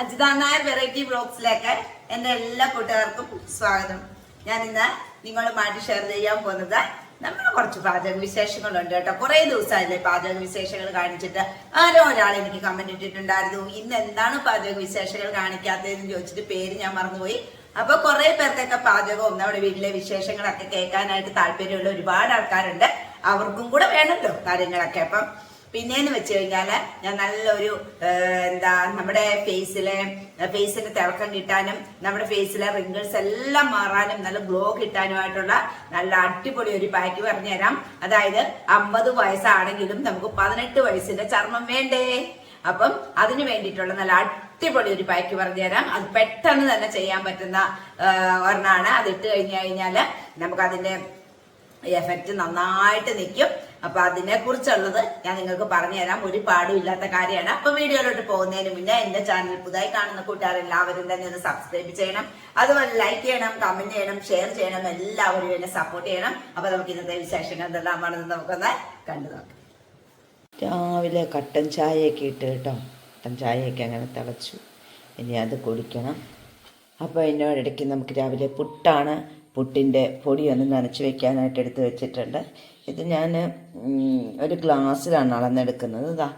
Ajitha Nair variety ബ്ലോഗ്സിലേക്ക് എന്റെ എല്ലാ കൂട്ടുകാർക്കും സ്വാഗതം. ഞാൻ ഇന്ന് നിങ്ങളുമായിട്ട് ഷെയർ ചെയ്യാൻ പോകുന്നത് നമ്മുടെ കുറച്ച് പാചക വിശേഷങ്ങളുണ്ട് കേട്ടോ. കുറേ ദിവസമായില്ലേ പാചക വിശേഷങ്ങൾ കാണിച്ചിട്ട്. ആരോ ഒരാൾ എനിക്ക് കമന്റ് ഇട്ടിട്ടുണ്ടായിരുന്നു. ഇന്ന് എന്താണ് പാചക വിശേഷങ്ങൾ കാണിക്കാത്തതെന്ന് ചോദിച്ചിട്ട് പേര് ഞാൻ മറന്നുപോയി. അപ്പൊ കുറെ പേർക്കൊക്കെ പാചകവും നമ്മുടെ വീട്ടിലെ വിശേഷങ്ങളൊക്കെ കേൾക്കാനായിട്ട് താല്പര്യമുള്ള ഒരുപാട് ആൾക്കാരുണ്ട്. അവർക്കും കൂടെ വേണമല്ലോ കാര്യങ്ങളൊക്കെ. അപ്പം പിന്നെന്ന് വെച്ച് കഴിഞ്ഞാൽ ഞാൻ നല്ലൊരു എന്താ നമ്മുടെ ഫേസിലെ ഫേസിന് തിളക്കം കിട്ടാനും നമ്മുടെ ഫേസിലെ റിങ്കിൾസ് എല്ലാം മാറാനും നല്ല ഗ്ലോ കിട്ടാനുമായിട്ടുള്ള നല്ല അടിപൊളി ഒരു പാക്ക് പറഞ്ഞുതരാം. അതായത് അമ്പത് വയസ്സാണെങ്കിലും നമുക്ക് പതിനെട്ട് വയസ്സിന്റെ ചർമ്മം വേണ്ടേ? അപ്പം അതിന് വേണ്ടിയിട്ടുള്ള നല്ല അടിപൊളി ഒരു പാക്ക് പറഞ്ഞുതരാം. അത് പെട്ടെന്ന് തന്നെ ചെയ്യാൻ പറ്റുന്ന ഒരെണ്ണമാണ് അത് ഇട്ട് കഴിഞ്ഞു കഴിഞ്ഞാൽ നമുക്ക് അതിന്റെ എഫക്റ്റ് നന്നായിട്ട് നിൽക്കും. അപ്പൊ അതിനെ കുറിച്ചുള്ളത് ഞാൻ നിങ്ങൾക്ക് പറഞ്ഞു തരാം ഒരു പാടും ഇല്ലാത്ത കാര്യമാണ്. അപ്പൊ വീഡിയോയിലോട്ട് പോകുന്നതിന് മുന്നേ എന്റെ ചാനൽ പുതുതായി കാണുന്ന കൂട്ടുകാർ എല്ലാവരും തന്നെ ഒന്ന് സബ്സ്ക്രൈബ് ചെയ്യണം. അതുപോലെ ലൈക്ക് ചെയ്യണം കമന്റ് ചെയ്യണം ഷെയർ ചെയ്യണം എല്ലാവരും എന്നെ സപ്പോർട്ട് ചെയ്യണം. അപ്പൊ നമുക്ക് ഇന്നത്തെ വിശേഷങ്ങൾ എന്തെല്ലാമാണെന്ന് നമുക്കൊന്ന് കണ്ടു നോക്കാം. രാവിലെ കട്ടൻ ചായയൊക്കെ ഇട്ട് കേട്ടോ. കട്ടൻ ചായയൊക്കെ അങ്ങനെ തിളച്ചു. ഇനി അത് കുടിക്കണം. അപ്പോൾ ഇടയ്ക്ക് നമുക്ക് രാവിലെ പുട്ടാണ്. പുട്ടിന്റെ പൊടി ഒന്ന് നനച്ച് വെക്കാനായിട്ട് എടുത്ത് വെച്ചിട്ടുണ്ട്. ഇത് ഞാൻ ഒരു ഗ്ലാസ്സിലാണ് അളന്നെടുക്കുന്നത്. ഇതാ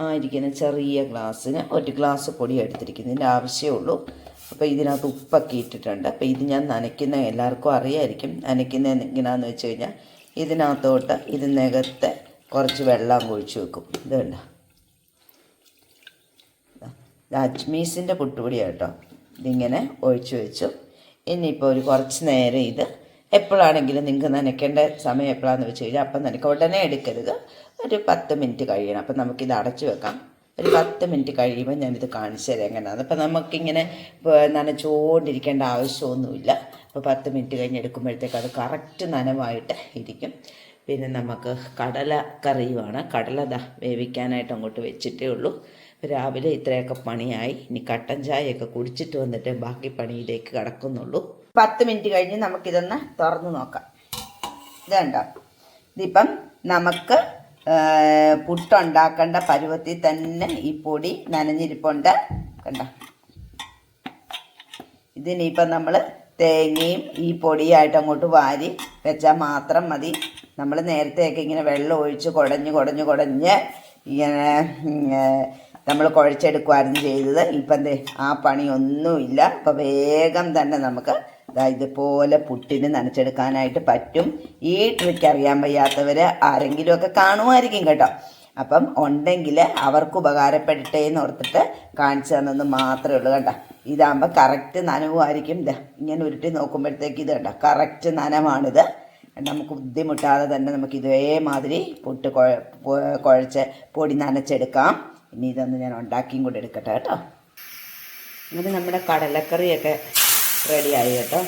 ആ ഇരിക്കുന്ന ചെറിയ ഗ്ലാസ്സിന് ഒരു ഗ്ലാസ് പൊടി എടുത്തിരിക്കുന്നതിന്റെ ആവശ്യമേ ഉള്ളൂ. അപ്പോൾ ഇതിനകത്ത് ഉപ്പൊക്കെ ഇട്ടിട്ടുണ്ട്. അപ്പോൾ ഇത് ഞാൻ നനയ്ക്കുന്ന എല്ലാവർക്കും അറിയായിരിക്കും. നനയ്ക്കുന്ന എങ്ങനെയാണെന്ന് വെച്ച് കഴിഞ്ഞാൽ ഇതിനകത്തോട്ട് ഇത് നികത്തെ കുറച്ച് വെള്ളം ഒഴിച്ച് വെക്കും. ഇതുണ്ട് അജ്മീസിന്റെ പുട്ടുപൊടിയാണ് കേട്ടോ. ഇതിങ്ങനെ ഒഴിച്ചു വെച്ചു. ഇനിയിപ്പോൾ ഒരു കുറച്ച് നേരം ഇത് എപ്പോഴാണെങ്കിലും നിങ്ങൾക്ക് നനയ്ക്കേണ്ട സമയം എപ്പോഴാണെന്ന് വെച്ച് കഴിഞ്ഞാൽ അപ്പം നനയ്ക്കുക ഉടനെ എടുക്കരുത്. ഒരു പത്ത് മിനിറ്റ് കഴിയണം. അപ്പം നമുക്കിത് അടച്ചു വെക്കാം. ഒരു പത്ത് മിനിറ്റ് കഴിയുമ്പോൾ ഞാനിത് കാണിച്ചു തരാം എങ്ങനെയാണ് അപ്പം നമുക്കിങ്ങനെ നനച്ചുകൊണ്ടിരിക്കേണ്ട ആവശ്യമൊന്നുമില്ല. അപ്പോൾ പത്ത് മിനിറ്റ് കഴിഞ്ഞ് എടുക്കുമ്പോഴത്തേക്ക് അത് കറക്റ്റ് നനവായിട്ട് ഇരിക്കും. പിന്നെ നമുക്ക് കടല കറിയുമാണ് കടല ദാ വേവിക്കാനായിട്ട് അങ്ങോട്ട് വെച്ചിട്ടേ ഉള്ളൂ. രാവിലെ ഇത്രയൊക്കെ പണിയായി. ഇനി കട്ടൻ ചായയൊക്കെ കുടിച്ചിട്ട് വന്നിട്ട് ബാക്കി പണിയിലേക്ക് കടക്കുന്നുള്ളൂ. പത്ത് മിനിറ്റ് കഴിഞ്ഞ് നമുക്കിതൊന്ന് തുറന്ന് നോക്കാം. ഇതുണ്ടോ? ഇതിപ്പം നമുക്ക് പുട്ടുണ്ടാക്കേണ്ട പരുവത്തിൽ തന്നെ ഈ പൊടി നനഞ്ഞിരിപ്പുണ്ട്. കണ്ടോ? ഇതിനിപ്പം നമ്മൾ തേങ്ങയും ഈ പൊടിയായിട്ട് അങ്ങോട്ട് വാരി വെച്ചാൽ മാത്രം മതി. നമ്മൾ നേരത്തെയൊക്കെ ഇങ്ങനെ വെള്ളം ഒഴിച്ച് കുടഞ്ഞ് കുടഞ്ഞ് കുടഞ്ഞ് ഇങ്ങനെ നമ്മൾ കുഴച്ചെടുക്കുമായിരുന്നു ചെയ്തത്. ഇപ്പം ആ പണിയൊന്നുമില്ല. അപ്പം വേഗം തന്നെ നമുക്ക് ദാ ഇതുപോലെ പുട്ടിന് നനച്ചെടുക്കാനായിട്ട് പറ്റും. ഈ ട്രിക്ക് അറിയാൻ വയ്യാത്തവർ ആരെങ്കിലുമൊക്കെ കാണുമായിരിക്കും കേട്ടോ. അപ്പം ഉണ്ടെങ്കിൽ അവർക്ക് ഉപകാരപ്പെടട്ടെ എന്ന് ഓർത്തിട്ട് കാണിച്ചു തന്നെന്ന് മാത്രമേ ഉള്ളൂ കണ്ട. ഇതാകുമ്പോൾ കറക്റ്റ് നനവുമായിരിക്കും. ഇതാ ഇങ്ങനെ ഉരുട്ടി നോക്കുമ്പോഴത്തേക്ക് ഇത് കണ്ട. കറക്റ്റ് നനവാണിത്. നമുക്ക് ബുദ്ധിമുട്ടാതെ തന്നെ നമുക്ക് ഇതേമാതിരി പുട്ട് കുഴച്ച് പൊടി നനച്ചെടുക്കാം. ഇനി ഇതൊന്ന് ഞാൻ ഉണ്ടാക്കിയും കൂടെ എടുക്കട്ടെ കേട്ടോ. അങ്ങനെ നമ്മുടെ കടലക്കറിയൊക്കെ റെഡിയായി കേട്ടോ.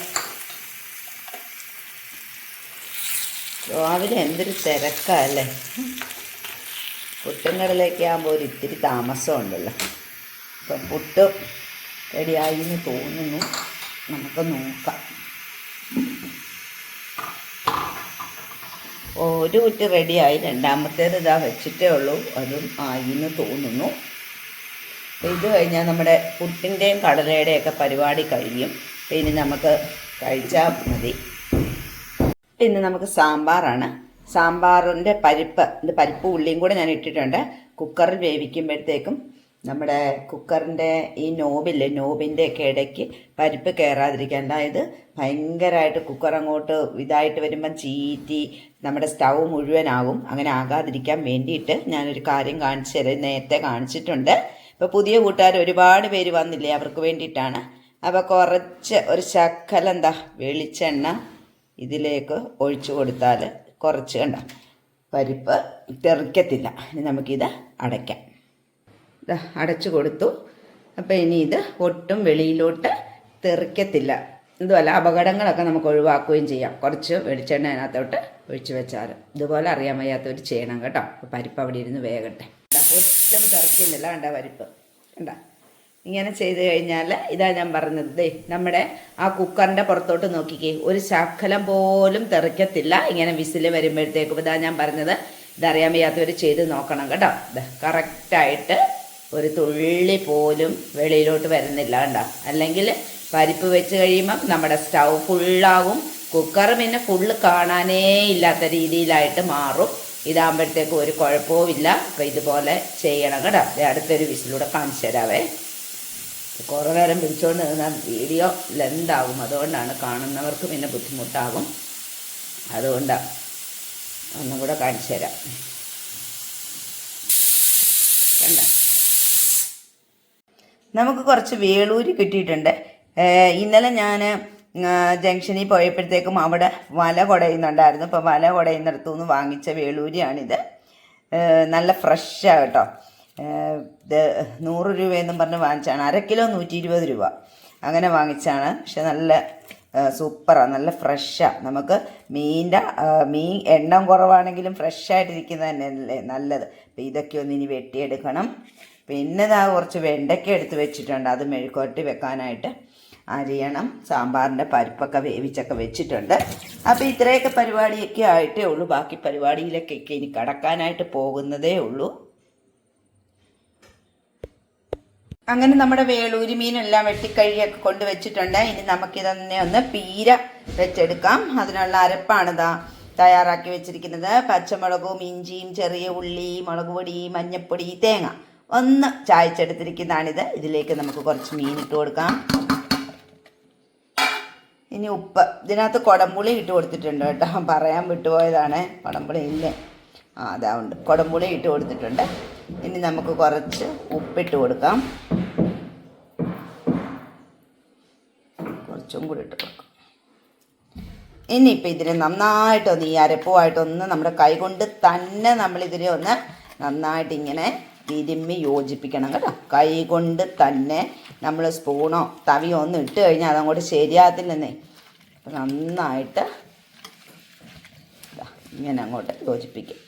രാവിലെ എന്തൊരു തിരക്കല്ലേ പുട്ടും കടലൊക്കെ ആകുമ്പോൾ ഒരു ഇത്തിരി താമസമുണ്ടല്ലോ. അപ്പം പുട്ട് റെഡിയായി എന്ന് തോന്നുന്നു. നമുക്ക് നോക്കാം. ഒരു കുറ്റി റെഡിയായി. രണ്ടാമത്തേത് ഇതാ വെച്ചിട്ടേ ഉള്ളൂ. അതും ആയി എന്ന് തോന്നുന്നു. ഇത് കഴിഞ്ഞാൽ നമ്മുടെ പുട്ടിന്റെയും കടലയുടെയൊക്കെ പരിപാടി കഴിയും ഇനി നമുക്ക് കഴിച്ചാൽ മതി. പിന്നെ നമുക്ക് സാമ്പാറാണ്. സാമ്പാറിന്റെ പരിപ്പ് ഇത് പരിപ്പ് ഉള്ളിയും കൂടെ ഞാൻ ഇട്ടിട്ടുണ്ട്. കുക്കറിൽ വേവിക്കുമ്പോഴത്തേക്കും നമ്മുടെ കുക്കറിന്റെ ഈ നോബില്ലേ നോബിന്റെ ഒക്കെ ഇടയ്ക്ക് പരിപ്പ് കയറാതിരിക്കാൻ അതായത് ഭയങ്കരമായിട്ട് കുക്കർ അങ്ങോട്ട് ഇതായിട്ട് വരുമ്പം ചീറ്റി നമ്മുടെ സ്റ്റൗ മുഴുവനാകും അങ്ങനെ ആകാതിരിക്കാൻ വേണ്ടിയിട്ട് ഞാനൊരു കാര്യം കാണിച്ചു തരാം. നേരത്തെ കാണിച്ചിട്ടുണ്ട്. ഇപ്പോൾ പുതിയ കൂട്ടുകാർ ഒരുപാട് പേര് വന്നില്ലേ അവർക്ക് വേണ്ടിയിട്ടാണ്. അപ്പോൾ കുറച്ച് ഒരു ശക്കല എന്താ വെളിച്ചെണ്ണ ഇതിലേക്ക് ഒഴിച്ചു കൊടുത്താൽ കുറച്ച് കണ്ട പരിപ്പ് തെറിക്കത്തില്ല. ഇനി നമുക്കിത് അടയ്ക്കാം. ഇതാ അടച്ചു കൊടുത്തു. അപ്പോൾ ഇനി ഇത് ഒട്ടും വെളിയിലോട്ട് തെറിക്കത്തില്ല. ഇതുമല്ല അപകടങ്ങളൊക്കെ നമുക്ക് ഒഴിവാക്കുകയും ചെയ്യാം. കുറച്ച് വെളിച്ചെണ്ണ അതിനകത്തോട്ട് ഒഴിച്ചു വെച്ചാൽ ഇതുപോലെ അറിയാൻ വയ്യാത്തവർ ചെയ്യണം കേട്ടോ. പരിപ്പ് അവിടെ ഇരുന്ന് വേഗട്ടെ ഒട്ടും തെറിക്കുന്നില്ല കണ്ട പരിപ്പ്. കണ്ട? ഇങ്ങനെ ചെയ്ത് കഴിഞ്ഞാൽ ഇതാ ഞാൻ പറഞ്ഞത്. ദേ നമ്മുടെ ആ കുക്കറിന്റെ പുറത്തോട്ട് നോക്കിക്കേ. ഒരു ശകലം പോലും തെറിക്കത്തില്ല. ഇങ്ങനെ വിസിൽ വരുമ്പോഴത്തേക്കും ഇതാ ഞാൻ പറഞ്ഞത്. ഇതറിയാൻ വയ്യാത്തവർ ചെയ്ത് നോക്കണം കേട്ടോ. കറക്റ്റായിട്ട് ഒരു തുള്ളി പോലും വെളിയിലോട്ട് വരുന്നില്ല കേട്ടോ അല്ലെങ്കിൽ പരിപ്പ് വെച്ച് കഴിയുമ്പം നമ്മുടെ സ്റ്റൗ ഫുള്ളാകും. കുക്കർ പിന്നെ ഫുള്ള് കാണാനേ ഇല്ലാത്ത രീതിയിലായിട്ട് മാറും. ഇതാകുമ്പോഴത്തേക്കും ഒരു കുഴപ്പവും ഇല്ല അപ്പം ഇതുപോലെ ചെയ്യണം കേട്ടോ. അടുത്തൊരു വിസിലൂടെ കാണിച്ചു തരാവേ. കുറേ നേരം പിടിച്ചുകൊണ്ട് നിന്നാൽ വീഡിയോ ലെന്താകും അതുകൊണ്ടാണ് കാണുന്നവർക്ക് പിന്നെ ബുദ്ധിമുട്ടാകും. അതുകൊണ്ടാണ് ഒന്നും കൂടെ കാണിച്ചു തരാം. നമുക്ക് കുറച്ച് വേളൂരി കിട്ടിയിട്ടുണ്ട്. ഇന്നലെ ഞാൻ ജംഗ്ഷനിൽ പോയപ്പോഴത്തേക്കും അവിടെ വല കുടയുന്നുണ്ടായിരുന്നു. അപ്പോൾ വല കുടയുന്നിടത്തു നിന്ന് വാങ്ങിച്ച വേളൂരിയാണിത്. നല്ല ഫ്രഷാണ് കേട്ടോ. നൂറ് രൂപയെന്നും പറഞ്ഞ് വാങ്ങിച്ചാണ്. അര കിലോ നൂറ്റി ഇരുപത് രൂപ. അങ്ങനെ വാങ്ങിച്ചാണ്. പക്ഷെ നല്ല സൂപ്പറാണ് നല്ല ഫ്രഷാണ് നമുക്ക് മീന്റെ മീൻ എണ്ണം കുറവാണെങ്കിലും ഫ്രഷായിട്ടിരിക്കുന്നത് തന്നെയല്ലേ നല്ലത്. അപ്പോൾ ഇതൊക്കെ ഒന്ന് ഇനി വെട്ടിയെടുക്കണം. പിന്നെ ഇതാ കുറച്ച് വെണ്ടയ്ക്ക എടുത്ത് വെച്ചിട്ടുണ്ട്. അത് മെഴുക്കുരട്ടി വെക്കാനായിട്ട് അരിയണം സാമ്പാറിന്റെ പരിപ്പൊക്കെ വേവിച്ചൊക്കെ വെച്ചിട്ടുണ്ട്. അപ്പോൾ ഇത്രയൊക്കെ പരിപാടിയൊക്കെ ആയിട്ടേ ഉള്ളൂ. ബാക്കി പരിപാടിയിലേക്കൊക്കെ ഇനി കടക്കാനായിട്ട് പോകുന്നതേ ഉള്ളൂ. അങ്ങനെ നമ്മുടെ വേളൂരി മീനെല്ലാം വെട്ടിക്കഴിയൊക്കെ കൊണ്ട് വെച്ചിട്ടുണ്ട് ഇനി നമുക്കിതന്നെ ഒന്ന് പീര വെച്ചെടുക്കാം. അതിനുള്ള അരപ്പാണിതാ തയ്യാറാക്കി വെച്ചിരിക്കുന്നത്. പച്ചമുളകും ഇഞ്ചിയും ചെറിയ ഉള്ളി മുളക് പൊടി മഞ്ഞപ്പൊടി തേങ്ങ ഒന്ന് ചായച്ചെടുത്തിരിക്കുന്നതാണിത്. ഇതിലേക്ക് നമുക്ക് കുറച്ച് മീൻ ഇട്ട് കൊടുക്കാം. ഇനി ഉപ്പ്. ഇതിനകത്ത് കുടംപുളി ഇട്ട് കൊടുത്തിട്ടുണ്ട് കേട്ടോ. പറയാൻ വിട്ടുപോയതാണ്. കുടംപുളി ഇല്ലേ? ആ അതാ ഉണ്ട്. കുടംപുളി ഇട്ട് കൊടുത്തിട്ടുണ്ട്. ഇനി നമുക്ക് കുറച്ച് ഉപ്പിട്ട് കൊടുക്കാം. കുറച്ചും കൂടി ഇട്ട് ഇനി ഇനിയിപ്പോൾ ഇതിനെ നന്നായിട്ടൊന്ന് ഈ അരപ്പുമായിട്ടൊന്ന് നമ്മുടെ കൈ കൊണ്ട് തന്നെ നമ്മൾ നമ്മളിതിനെ ഒന്ന് നന്നായിട്ട് ഇങ്ങനെ തിരുമ്മി യോജിപ്പിക്കണം കേട്ടോ. കൈ കൊണ്ട് തന്നെ നമ്മൾ സ്പൂണോ തവിയോ ഒന്ന് ഇട്ട് കഴിഞ്ഞാൽ അതങ്ങോട്ട് ശരിയാകത്തില്ലെന്നേ. അപ്പം നന്നായിട്ട് ഇങ്ങനെ അങ്ങോട്ട് യോജിപ്പിക്കും.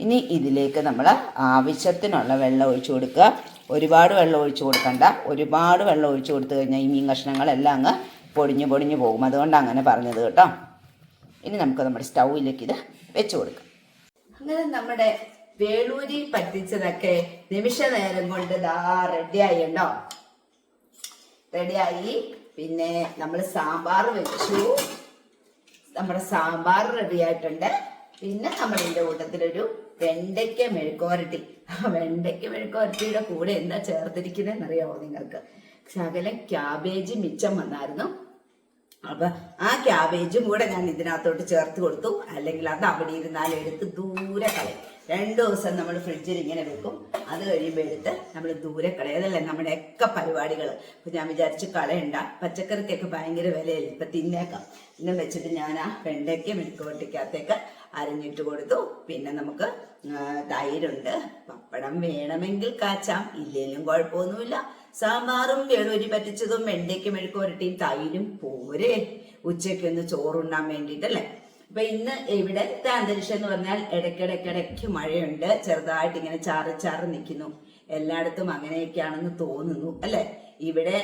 ഇനി ഇതിലേക്ക് നമ്മൾ ആവശ്യത്തിനുള്ള വെള്ളം ഒഴിച്ചു കൊടുക്കുക. ഒരുപാട് വെള്ളം ഒഴിച്ചു കൊടുക്കണ്ട. ഒരുപാട് വെള്ളം ഒഴിച്ചു കൊടുത്തു കഴിഞ്ഞാൽ ഈ മീൻ കഷ്ണങ്ങളെല്ലാം അങ്ങ് പൊടിഞ്ഞു പൊടിഞ്ഞ് പോകും. അതുകൊണ്ട് അങ്ങനെ പറഞ്ഞത് കേട്ടോ. ഇനി നമുക്ക് നമ്മുടെ സ്റ്റൗവിലേക്ക് ഇത് വെച്ച് കൊടുക്കാം. അങ്ങനെ നമ്മുടെ വേളൂരി പറ്റിച്ചതൊക്കെ നിമിഷ നേരം കൊണ്ട് ദാ റെഡിയായി ഉണ്ടോ റെഡിയായി പിന്നെ നമ്മൾ സാമ്പാർ വെച്ചു. നമ്മുടെ സാമ്പാർ റെഡിയായിട്ടുണ്ട് പിന്നെ നമ്മുടെ കൂട്ടത്തിലൊരു വെണ്ടയ്ക്ക മെഴുക്കോരട്ടി വെണ്ടയ്ക്ക മെഴുക്കോരട്ടിയുടെ കൂടെ എന്താ ചേർത്തിരിക്കുന്നതെന്ന് അറിയാമോ നിങ്ങൾക്ക്? ശകലം ക്യാബേജ് മിച്ചം വന്നായിരുന്നു. അപ്പൊ ആ ക്യാബേജും കൂടെ ഞാൻ ഇതിനകത്തോട്ട് ചേർത്ത് കൊടുത്തു. അല്ലെങ്കിൽ അത് അവിടെ ഇരുന്നാൽ എടുത്ത് ദൂരെ കളയും. രണ്ടു ദിവസം നമ്മൾ ഫ്രിഡ്ജിൽ ഇങ്ങനെ വെക്കും. അത് കഴിയുമ്പോൾ എടുത്ത് നമ്മൾ ദൂരെ കളയും. അതല്ലേ നമ്മുടെ ഒക്കെ പരിപാടികൾ അപ്പൊ ഞാൻ വിചാരിച്ച് കളയണ്ട. പച്ചക്കറിക്കൊക്കെ ഭയങ്കര വിലയല്ലേ. ഇപ്പൊ തിന്നേക്കാം. ഇന്നും വെച്ചിട്ട് ഞാൻ ആ വെണ്ടയ്ക്ക മെഴുക്കുവട്ടിക്കകത്തേക്ക് അരിഞ്ഞിട്ട് കൊടുത്തു. പിന്നെ നമുക്ക് തൈരുണ്ട്. പപ്പടം വേണമെങ്കിൽ കാച്ചാം. ഇല്ലെങ്കിലും കുഴപ്പമൊന്നുമില്ല. സാമ്പാറും വെളുരി പറ്റിച്ചതും വെണ്ടയ്ക്ക് മെഴുക്ക് പുരട്ടിയും തൈരും പോരെ. ഉച്ചയ്ക്ക് ഒന്ന് ചോറുണ്ണാൻ വേണ്ടിയിട്ടല്ലേ? അപ്പൊ ഇന്ന് ഇവിടുത്തെ അന്തരീക്ഷം എന്ന് പറഞ്ഞാൽ ഇടയ്ക്കിടയ്ക്കിടയ്ക്ക് മഴയുണ്ട്. ചെറുതായിട്ട് ഇങ്ങനെ ചാറ് ചാറ് നിൽക്കുന്നു എല്ലായിടത്തും അങ്ങനെയൊക്കെയാണെന്ന് തോന്നുന്നു അല്ലെ? ഇവിടെ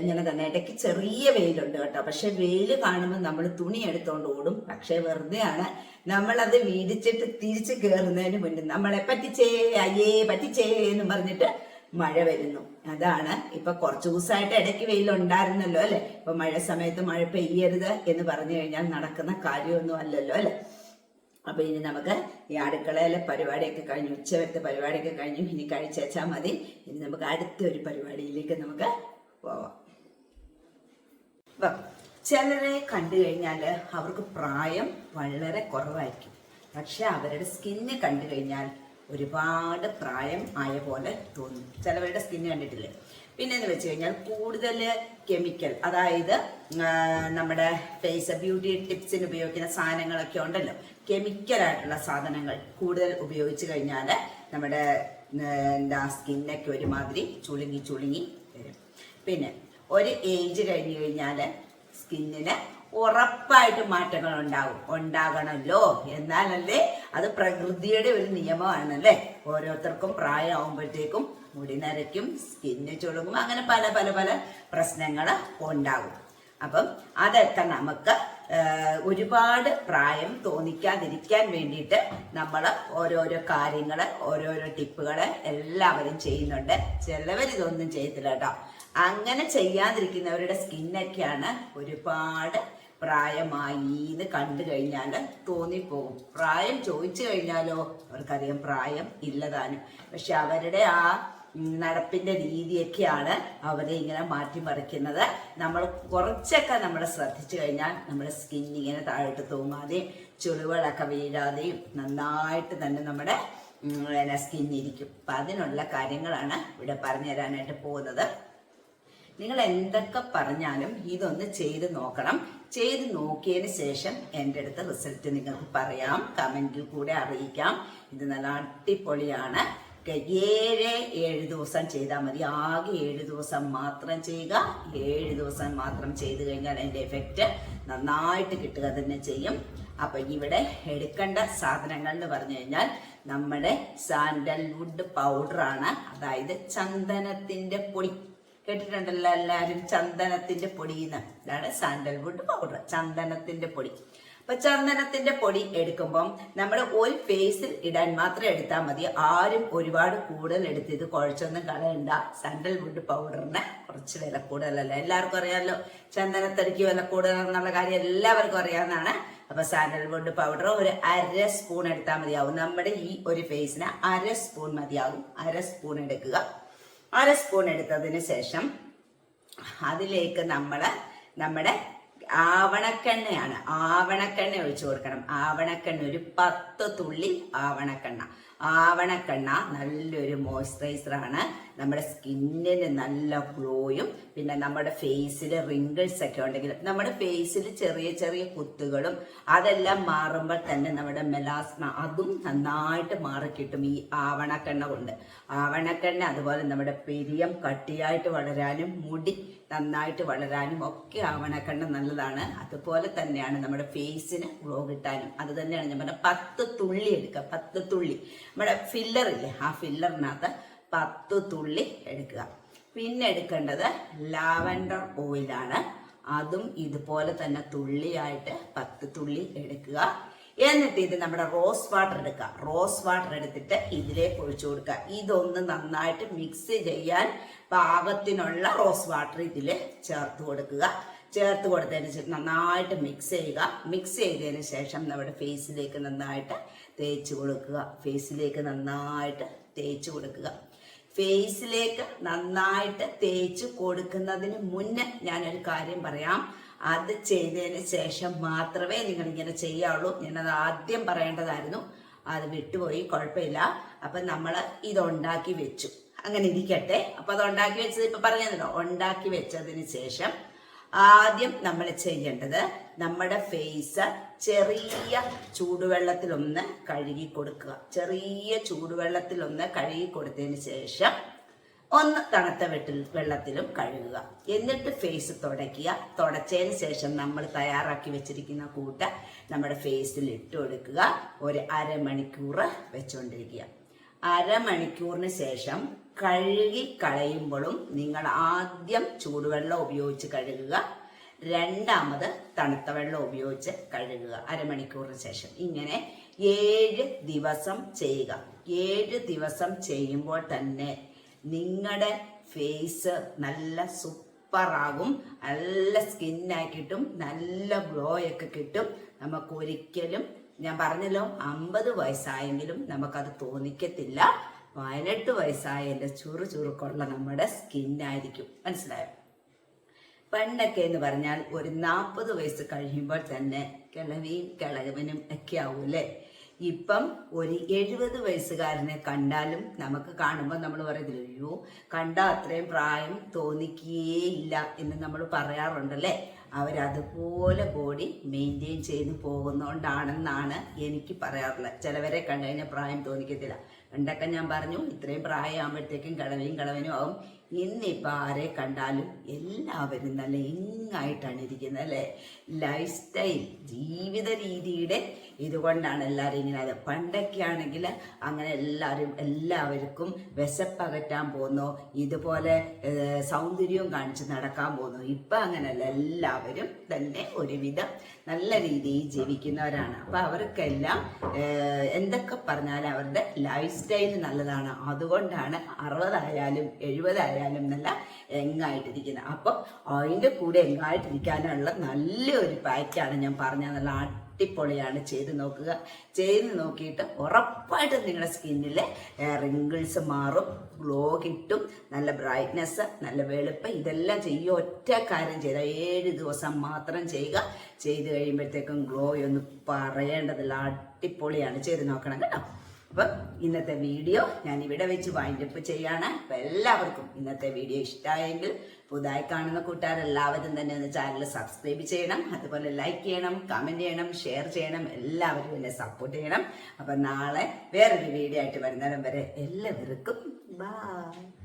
ഇങ്ങനെ തന്നെ ഇടയ്ക്ക് ചെറിയ വെയിലുണ്ട് കേട്ടോ. പക്ഷെ വെയിൽ കാണുമ്പോൾ നമ്മൾ തുണി എടുത്തോണ്ട് ഓടും. പക്ഷെ വെറുതെയാണ്. അത് വീടിച്ചിട്ട് തിരിച്ചു കയറുന്നതിന് മുന്നേ നമ്മളെ പറ്റിച്ചേ അയ്യേ പറ്റിച്ചേ എന്ന് പറഞ്ഞിട്ട് മഴ വരുന്നു. അതാണ്. ഇപ്പൊ കുറച്ചു ദിവസമായിട്ട് ഇടയ്ക്ക് വെയിലുണ്ടായിരുന്നല്ലോ അല്ലെ? ഇപ്പൊ മഴ സമയത്ത് മഴ പെയ്യരുത് എന്ന് പറഞ്ഞു കഴിഞ്ഞാൽ നടക്കുന്ന കാര്യമൊന്നും അല്ലല്ലോ അല്ലെ? അപ്പൊ ഇനി നമുക്ക് ഈ അടുക്കളയിലെ പരിപാടിയൊക്കെ കഴിഞ്ഞു ഉച്ചവരത്തെ പരിപാടിയൊക്കെ കഴിഞ്ഞു. ഇനി കഴിച്ചേച്ചാൽ മതി. ഇനി നമുക്ക് അടുത്ത ഒരു പരിപാടിയിലേക്ക് നമുക്ക് പോവാം. ചിലരെ കണ്ടു കഴിഞ്ഞാൽ അവർക്ക് പ്രായം വളരെ കുറവായിരിക്കും. പക്ഷെ അവരുടെ സ്കിന്ന് കണ്ടു കഴിഞ്ഞാൽ ഒരുപാട് പ്രായം ആയ പോലെ തോന്നും. ചിലവരുടെ സ്കിന്ന് കണ്ടിട്ടില്ലേ? പിന്നെ എന്ന് വെച്ച് കഴിഞ്ഞാൽ കൂടുതൽ കെമിക്കൽ അതായത് നമ്മുടെ ഫേസ് ബ്യൂട്ടി ടിപ്സിന് ഉപയോഗിക്കുന്ന സാധനങ്ങളൊക്കെ ഉണ്ടല്ലോ. കെമിക്കലായിട്ടുള്ള സാധനങ്ങൾ കൂടുതൽ ഉപയോഗിച്ച് കഴിഞ്ഞാൽ നമ്മുടെ എന്താ സ്കിന്നൊക്കെ ഒരുമാതിരി ചുളുങ്ങി ചുളുങ്ങി വരും. പിന്നെ ഒരു ഏജ് കഴിഞ്ഞ് കഴിഞ്ഞാൽ സ്കിന്നിന് ഉറപ്പായിട്ടും മാറ്റങ്ങൾ ഉണ്ടാകും ഉണ്ടാകണമല്ലോ എന്നാലല്ലേ അത് പ്രകൃതിയുടെ ഒരു നിയമമാണല്ലേ ഓരോരുത്തർക്കും പ്രായമാകുമ്പോഴത്തേക്കും മുടി നരയ്ക്കും സ്കിന്ന് ചുളുങ്ങും അങ്ങനെ പല പല പല പ്രശ്നങ്ങൾ ഉണ്ടാകും. അപ്പം അതൊക്കെ നമുക്ക് ഒരുപാട് പ്രായം തോന്നിക്കാതിരിക്കാൻ വേണ്ടിയിട്ട് നമ്മൾ ഓരോരോ കാര്യങ്ങൾ ഓരോരോ ടിപ്പുകൾ എല്ലാവരും ചെയ്യുന്നുണ്ട്. ചിലവർ ഇതൊന്നും ചെയ്യത്തില്ല കേട്ടോ. അങ്ങനെ ചെയ്യാതിരിക്കുന്നവരുടെ സ്കിന്നൊക്കെയാണ് ഒരുപാട് പ്രായമായി എന്ന് കണ്ടു കഴിഞ്ഞാൽ തോന്നിപ്പോകും. പ്രായം ചോദിച്ചു കഴിഞ്ഞാലോ? അവർക്കറിയാം പ്രായം ഇല്ലതാനും. പക്ഷെ അവരുടെ ആ നടപ്പിന്റെ രീതിയൊക്കെയാണ് അവരെ ഇങ്ങനെ മാറ്റിമറിക്കുന്നത്. നമ്മൾ കുറച്ചൊക്കെ നമ്മൾ ശ്രദ്ധിച്ചു കഴിഞ്ഞാൽ നമ്മുടെ സ്കിൻ ഇങ്ങനെ താഴോട്ട് തൂങ്ങാതെയും ചുളിവുകളൊക്കെ വീഴാതെയും നന്നായിട്ട് തന്നെ നമ്മുടെ സ്കിൻ ഇരിക്കും. അപ്പം അതിനുള്ള കാര്യങ്ങളാണ് ഇവിടെ പറഞ്ഞു തരാനായിട്ട് പോകുന്നത്. നിങ്ങൾ എന്തൊക്കെ പറഞ്ഞാലും ഇതൊന്ന് ചെയ്ത് നോക്കണം. ചെയ്ത് നോക്കിയതിന് ശേഷം എന്റെ അടുത്ത് റിസൾട്ട് നിങ്ങൾക്ക് പറയാം. കമന്റിൽ കൂടെ അറിയിക്കാം. ഇത് നല്ല അടിപൊളിയാണ്. ഏഴ് ഏഴ് ദിവസം ചെയ്താൽ മതി. ആകെ ഏഴ് ദിവസം മാത്രം ചെയ്യുക. ഏഴ് ദിവസം മാത്രം ചെയ്ത് കഴിഞ്ഞാൽ അതിന്റെ എഫക്റ്റ് നന്നായിട്ട് കിട്ടുക തന്നെ ചെയ്യും. അപ്പൊ ഇവിടെ എടുക്കേണ്ട സാധനങ്ങൾ എന്ന് പറഞ്ഞു കഴിഞ്ഞാൽ നമ്മുടെ സാൻഡൽവുഡ് പൗഡറാണ് അതായത് ചന്ദനത്തിന്റെ പൊടി. കേട്ടിട്ടുണ്ടല്ലോ എല്ലാവരും ചന്ദനത്തിന്റെ പൊടിയെന്ന് ഇതാണ് സാൻഡൽവുഡ് പൗഡർ ചന്ദനത്തിന്റെ പൊടി. അപ്പൊ ചന്ദനത്തിന്റെ പൊടി എടുക്കുമ്പം നമ്മൾ ഒരു ഫേസിൽ ഇടാൻ മാത്രം എടുത്താൽ മതി. ആരും ഒരുപാട് കൂടുതൽ എടുത്ത് ഇത് കുഴച്ചൊന്നും കളയണ്ട. സാൻഡൽവുഡ് പൗഡറിന് കുറച്ച് വില കൂടുതലല്ല? എല്ലാവർക്കും അറിയാമല്ലോ ചന്ദനത്തടിക്ക് വില കൂടുതൽ എന്നുള്ള കാര്യം എല്ലാവർക്കും അറിയാവുന്നതാണ്. അപ്പൊ സാൻഡൽവുഡ് പൗഡർ ഒരു അര സ്പൂൺ എടുത്താൽ മതിയാവും. നമ്മുടെ ഈ ഒരു ഫേസിന് അര സ്പൂൺ മതിയാവും. അര സ്പൂൺ എടുക്കുക. അര സ്പൂൺ എടുത്തതിന് ശേഷം അതിലേക്ക് നമ്മൾ നമ്മുടെ ആവണക്കെണ്ണയാണ്. ആവണക്കെണ്ണ ഒഴിച്ചു കൊടുക്കണം. ആവണക്കെണ്ണ ഒരു പത്ത് തുള്ളി ആവണക്കെണ്ണ. ആവണക്കെണ്ണ നല്ലൊരു മോയ്സ്ചറൈസറാണ്. നമ്മുടെ സ്കിന്നിന് നല്ല ഗ്ലോയും പിന്നെ നമ്മുടെ ഫേസിൽ റിങ്കിൾസ് ഒക്കെ ഉണ്ടെങ്കിൽ നമ്മുടെ ഫേസിൽ ചെറിയ ചെറിയ കുത്തുകളും അതെല്ലാം മാറുമ്പോൾ തന്നെ നമ്മുടെ മെലാസ്മ അതും നന്നായിട്ട് മാറിക്കിട്ടും ഈ ആവണക്കെണ്ണ കൊണ്ട്. ആവണക്കെണ്ണ അതുപോലെ നമ്മുടെ പെരിയം കട്ടിയായിട്ട് വളരാനും മുടി നന്നായിട്ട് വളരാനും ഒക്കെ ആവണക്കെണ്ണ നല്ലതാണ്. അതുപോലെ തന്നെയാണ് നമ്മുടെ ഫേസിന് ഗ്ലോ കിട്ടാനും. അത് തന്നെയാണ് പറഞ്ഞ പത്ത് തുള്ളി എടുക്കുക പത്ത് തുള്ളി. നമ്മുടെ ഫില്ലർ ഇല്ലേ ആ ഫില്ലറിനകത്ത് പത്ത് തുള്ളി എടുക്കുക. പിന്നെ എടുക്കേണ്ടത് ലാവൻഡർ ഓയിലാണ് അതും ഇതുപോലെ തന്നെ തുള്ളിയായിട്ട് പത്ത് തുള്ളി എടുക്കുക. എന്നിട്ട് ഇത് നമ്മുടെ റോസ് വാട്ടർ എടുക്കുക. റോസ് വാട്ടർ എടുത്തിട്ട് ഇതിലേക്ക് ഒഴിച്ചു കൊടുക്കുക. ഇതൊന്ന് നന്നായിട്ട് മിക്സ് ചെയ്യാൻ പാകത്തിനുള്ള റോസ് വാട്ടർ ഇതിൽ ചേർത്ത് കൊടുക്കുക. ചേർത്ത് കൊടുത്തതിന് ശേഷം നന്നായിട്ട് മിക്സ് ചെയ്യുക. മിക്സ് ചെയ്തതിന് ശേഷം നമ്മുടെ ഫേസിലേക്ക് നന്നായിട്ട് തേച്ച് കൊടുക്കുക. ഫേസിലേക്ക് നന്നായിട്ട് തേച്ച് കൊടുക്കുക. ഫേസിലേക്ക് നന്നായിട്ട് തേച്ച് കൊടുക്കുന്നതിന് മുന്നേ ഞാനൊരു കാര്യം പറയാം. അത് ചെയ്തതിന് ശേഷം മാത്രമേ നിങ്ങൾ ഇങ്ങനെ ചെയ്യാവുള്ളൂ. ഞാനത് ആദ്യം പറയേണ്ടതായിരുന്നു. അത് വിട്ടുപോയി കുഴപ്പമില്ല. അപ്പം നമ്മൾ ഇത് ഉണ്ടാക്കി വെച്ചു. അങ്ങനെ ഇരിക്കട്ടെ. അപ്പം അത് ഉണ്ടാക്കി വെച്ചത് ഇപ്പം പറഞ്ഞതല്ലോ ഉണ്ടാക്കി വെച്ചതിന് ശേഷം ആദ്യം നമ്മൾ ചെയ്യേണ്ടത് നമ്മുടെ ഫേസ് ചെറിയ ചൂടുവെള്ളത്തിൽ ഒന്ന് കഴുകി കൊടുക്കുക. ചെറിയ ചൂടുവെള്ളത്തിൽ ഒന്ന് കഴുകി കൊടുത്തതിന് ശേഷം ഒന്ന് തണുത്ത വെട്ടിൽ വെള്ളത്തിലും കഴുകുക. എന്നിട്ട് ഫേസ് തുടയ്ക്കുക. തുടച്ചതിന് ശേഷം നമ്മൾ തയ്യാറാക്കി വെച്ചിരിക്കുന്ന കൂട്ട നമ്മുടെ ഫേസിൽ ഇട്ട് കൊടുക്കുക. ഒരു അരമണിക്കൂർ വെച്ചുകൊണ്ടിരിക്കുക അരമണിക്കൂറിന് ശേഷം കഴുകി കളയുമ്പോഴും നിങ്ങൾ ആദ്യം ചൂടുവെള്ളം ഉപയോഗിച്ച് കഴുകുക. രണ്ടാമത് തണുത്ത വെള്ളം ഉപയോഗിച്ച് കഴുകുക. അരമണിക്കൂറിന് ശേഷം ഇങ്ങനെ ഏഴ് ദിവസം ചെയ്യുക. ഏഴ് ദിവസം ചെയ്യുമ്പോൾ തന്നെ നിങ്ങളുടെ ഫേസ് നല്ല സൂപ്പറാകും. നല്ല സ്കിന്നാക്കിയിട്ടും നല്ല ഗ്ലോ ഒക്കെ കിട്ടും. നമുക്ക് ഒരിക്കലും ഞാൻ പറഞ്ഞല്ലോ അമ്പത് വയസ്സായെങ്കിലും നമുക്കത് തോന്നിക്കത്തില്ല. പതിനെട്ട് വയസ്സായതിന്റെ ചുറു ചുറുക്കുള്ള നമ്മുടെ സ്കിന്നായിരിക്കും. മനസ്സിലായോ? പണ്ടൊക്കെ എന്ന് പറഞ്ഞാൽ ഒരു നാൽപ്പത് വയസ്സ് കഴിയുമ്പോൾ തന്നെ കിളവിയും കിളവനും ഒക്കെ ആവൂലേ ഇപ്പം ഒരു എഴുപത് വയസ്സുകാരനെ കണ്ടാലും നമുക്ക് കാണുമ്പോൾ നമ്മൾ പറയത്തില്ല അയ്യോ കണ്ട അത്രയും പ്രായം ഇല്ല എന്ന് നമ്മൾ പറയാറുണ്ടല്ലേ അവരതുപോലെ ബോഡി മെയിന്റെയിൻ ചെയ്ത് പോകുന്നതുകൊണ്ടാണെന്നാണ് എനിക്ക് പറയാറുള്ളത്. ചിലവരെ കണ്ടു കഴിഞ്ഞാൽ പ്രായം തോന്നിക്കത്തില്ല. പണ്ടൊക്കെ ഞാൻ പറഞ്ഞു ഇത്രയും പ്രായമാകുമ്പോഴത്തേക്കും കിളവിയും കിളവനും ആവും. ഇന്നിപ്പോൾ ആരെ കണ്ടാലും എല്ലാവരും നല്ല ഇങ്ങായിട്ടാണ് ഇരിക്കുന്നത് അല്ലേ? ലൈഫ് സ്റ്റൈൽ ജീവിത രീതിയുടെ ഇതുകൊണ്ടാണ് എല്ലാവരും ഇങ്ങനെ അത് പണ്ടൊക്കെ ആണെങ്കിൽ അങ്ങനെ എല്ലാവരും എല്ലാവർക്കും വിശപ്പകറ്റാൻ പോകുന്നു ഇതുപോലെ സൗന്ദര്യവും കാണിച്ച് നടക്കാൻ പോകുന്നു ഇപ്പം അങ്ങനെയല്ല എല്ലാവരും തന്നെ ഒരുവിധം നല്ല രീതിയിൽ ജീവിക്കുന്നവരാണ്. അപ്പം അവർക്കെല്ലാം എന്തൊക്കെ പറഞ്ഞാലും അവരുടെ ലൈഫ് സ്റ്റൈൽ നല്ലതാണ്. അതുകൊണ്ടാണ് അറുപതായാലും എഴുപതായാലും നല്ല എങ്ങായിട്ടിരിക്കുന്നത് അപ്പം അതിന്റെ കൂടെ എങ്ങായിട്ടിരിക്കാനുള്ള നല്ലൊരു പാക്കാണ് ഞാൻ പറഞ്ഞ നല്ല അടിപൊളിയാണ്. ചെയ്ത് നോക്കുക. ചെയ്ത് നോക്കിയിട്ട് ഉറപ്പായിട്ടും നിങ്ങളുടെ സ്കിന്നിലെ റിങ്കിൾസ് മാറും ഗ്ലോ കിട്ടും നല്ല ബ്രൈറ്റ്നെസ് നല്ല വെളുപ്പ്. ഇതെല്ലാം ചെയ്യുക ഒറ്റ കാര്യം ചെയ്ത. ഏഴ് ദിവസം മാത്രം ചെയ്യുക. ചെയ്ത് കഴിയുമ്പോഴത്തേക്കും ഗ്ലോ ഒന്ന് പറയേണ്ടതില്ല. അടിപൊളിയാണ്. ചെയ്ത് നോക്കണം കേട്ടോ. അപ്പം ഇന്നത്തെ വീഡിയോ ഞാൻ ഇവിടെ വെച്ച് വൈൻഡപ്പ് ചെയ്യാണ്. അപ്പം എല്ലാവർക്കും ഇന്നത്തെ വീഡിയോ ഇഷ്ടമായെങ്കിൽ പുതുതായി കാണുന്ന കൂട്ടുകാരെല്ലാവരും തന്നെ ഒന്ന് ചാനൽ സബ്സ്ക്രൈബ് ചെയ്യണം. അതുപോലെ ലൈക്ക് ചെയ്യണം കമന്റ് ചെയ്യണം ഷെയർ ചെയ്യണം. എല്ലാവരും എന്നെ സപ്പോർട്ട് ചെയ്യണം. അപ്പം നാളെ വേറൊരു വീഡിയോ ആയിട്ട് വരുന്നേരം വരെ എല്ലാവർക്കും ബൈ